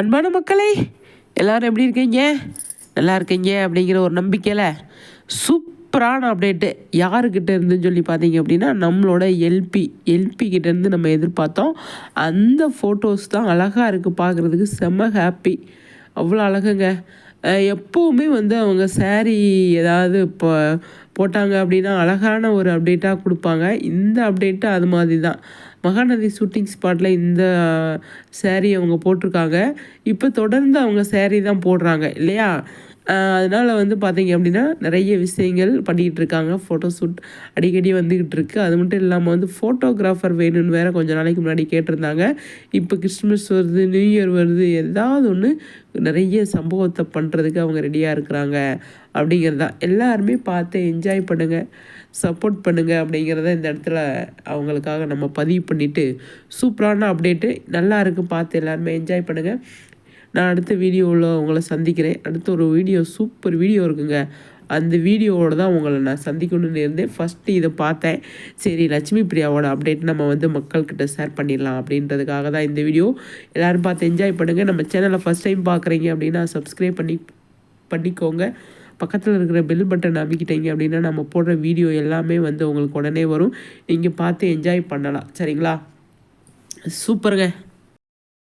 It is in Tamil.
அன்பான மக்களே எல்லோரும் எப்படி இருக்கீங்க? நல்லா இருக்கீங்க அப்படிங்கிற ஒரு நம்பிக்கையில் சூப்பரான அப்டேட்டு யாருக்கிட்ட இருந்துன்னு சொல்லி பார்த்தீங்க அப்படின்னா நம்மளோட எல்பி எல்பி கிட்டேருந்து நம்ம எதிர்பார்த்தோம். அந்த ஃபோட்டோஸ் தான் அழகாக இருக்குது பார்க்குறதுக்கு. செம்ம ஹாப்பி அவ்வளோ அழகுங்க. எப்போவுமே வந்து அவங்க சேரீ ஏதாவது இப்போ போட்டாங்க அப்படின்னா அழகான ஒரு அப்டேட்டாக கொடுப்பாங்க. இந்த அப்டேட்டு அது மாதிரி தான். மகாநதி ஷூட்டிங் ஸ்பாட்டில் இந்த uh, சேரீ அவங்க போட்டிருக்காங்க. இப்போ தொடர்ந்து அவங்க சேரீ தான் போடுறாங்க இல்லையா? அதனால் வந்து பார்த்தீங்க அப்படின்னா நிறைய விஷயங்கள் பண்ணிக்கிட்டு இருக்காங்க. ஃபோட்டோ ஷூட் அடிக்கடி வந்துக்கிட்டு இருக்குது அது மட்டும் இல்லாமல் வந்து ஃபோட்டோகிராஃபர் வேணும்னு வேற கொஞ்ச நாளைக்கு முன்னாடி கேட்டிருந்தாங்க. இப்போ கிறிஸ்மஸ் வருது நியூ இயர் வருது ஏதாவது ஒன்று நிறைய சம்பவத்தை பண்ணுறதுக்கு அவங்க ரெடியாக இருக்கிறாங்க. அப்படிங்கிறது தான். எல்லாருமே பார்த்து என்ஜாய் பண்ணுங்கள் சப்போர்ட் பண்ணுங்கள் அப்படிங்கிறத இந்த இடத்துல அவங்களுக்காக நம்ம பதிவு பண்ணிவிட்டு சூப்பரான அப்டேட்டு நல்லா இருக்கும் பார்த்து எல்லாருமே என்ஜாய் பண்ணுங்கள் நான் அடுத்த வீடியோவில் உங்களை சந்திக்கிறேன். அடுத்த ஒரு வீடியோ சூப்பர் வீடியோ இருக்குங்க. அந்த வீடியோவோட தான் உங்களை நான் சந்திக்கணும்னு இருந்தேன். ஃபஸ்ட்டு இதை பார்த்தேன். சரி லட்சுமி பிரியாவோட அப்டேட் நம்ம வந்து மக்கள்கிட்ட ஷேர் பண்ணிடலாம் அப்படின்றதுக்காக தான் இந்த வீடியோ. எல்லோரும் பார்த்து என்ஜாய் பண்ணுங்கள் நம்ம சேனலை ஃபஸ்ட் டைம் பார்க்குறீங்க அப்படின்னா சப்ஸ்கிரைப் பண்ணி பண்ணிக்கோங்க. பக்கத்தில் இருக்கிற பெல் பட்டன் அமைக்கிட்டீங்க அப்படின்னா நம்ம போடுற வீடியோ எல்லாமே வந்து உங்களுக்கு உடனே வரும். நீங்கள் பார்த்து என்ஜாய் பண்ணலாம். சரிங்களா? சூப்பருங்க.